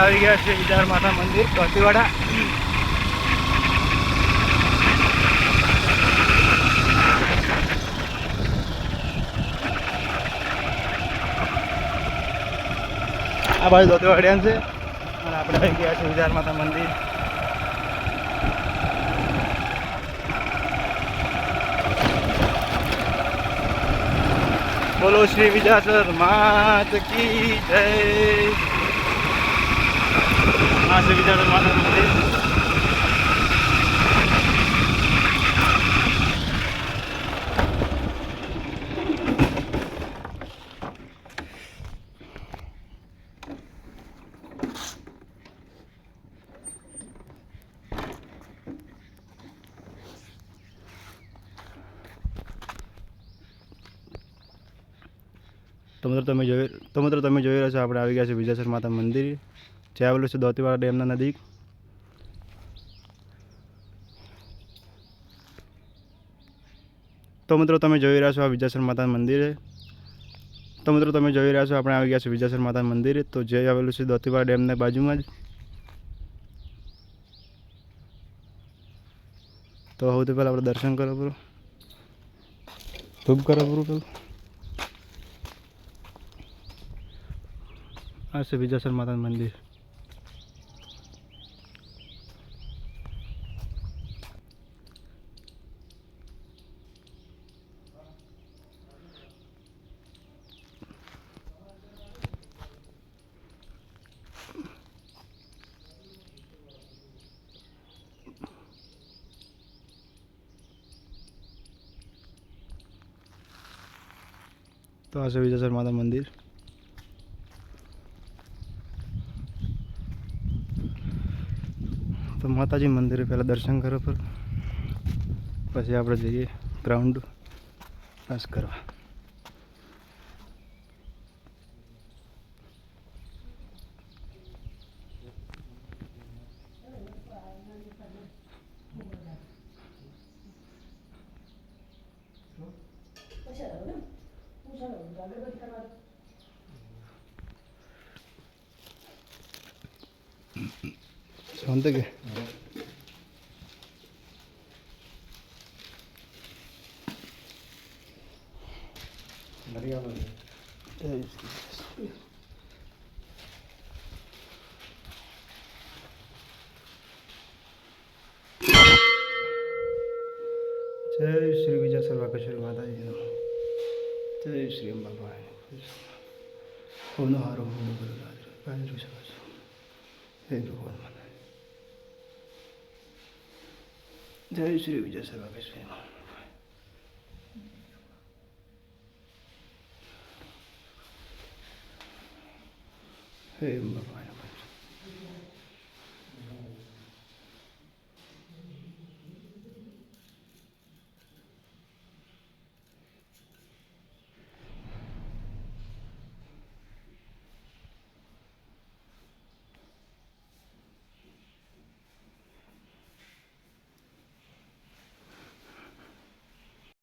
આવી ગયા છે વિચાર માતા મંદિર ધોતીવાડા આ બાજુ ધોતીવાડિયા છે. અને આપણે આવી ગયા છે વિચાર માતા મંદિર. બોલો શ્રી વિજાસર માત કી જય. આ છે વિજાસર માતા મંદિર તો મિત્રો તમે જોઈ તો મિત્રો તમે જોઈ રહ્યા છો આપણે આવી ગયા છે વિજાસર માતા મંદિર જે આવેલું છે દોતીવાડા ડેમના નજીક. તો મિત્રો તમે જોઈ રહ્યા છો આ વિજાસર માતા મંદિરે. તો મિત્રો તમે જોઈ રહ્યા છો આપણે આવી ગયા છે વિજાસર માતા મંદિરે. તો જે આવેલું છે દોતીવાડા ડેમના બાજુમાં જ. તો સૌથી પહેલાં આપણે દર્શન કરો પૂરું ધૂપ કરો પૂરું પેલું. આ છે વિજાસર માતાનું મંદિર. તો આ છે વિજાસર માતા મંદિર તો માતાજી મંદિરે પહેલાં દર્શન કરો પર પછી આપણે જઈએ ગ્રાઉન્ડ પાસ કરવા 안 되게. 날이가 나. 예. जय श्री विजय सर्वा का श्री माता जी જય શ્રી અંબા ભવાની ઓનો હારો ઓનો ગુરુ રાજુ રાજુ સવાસો હે ભગવાન માતાજી જય શ્રી વિજય સર્વાકેશ્વર હે અંબા ભવાની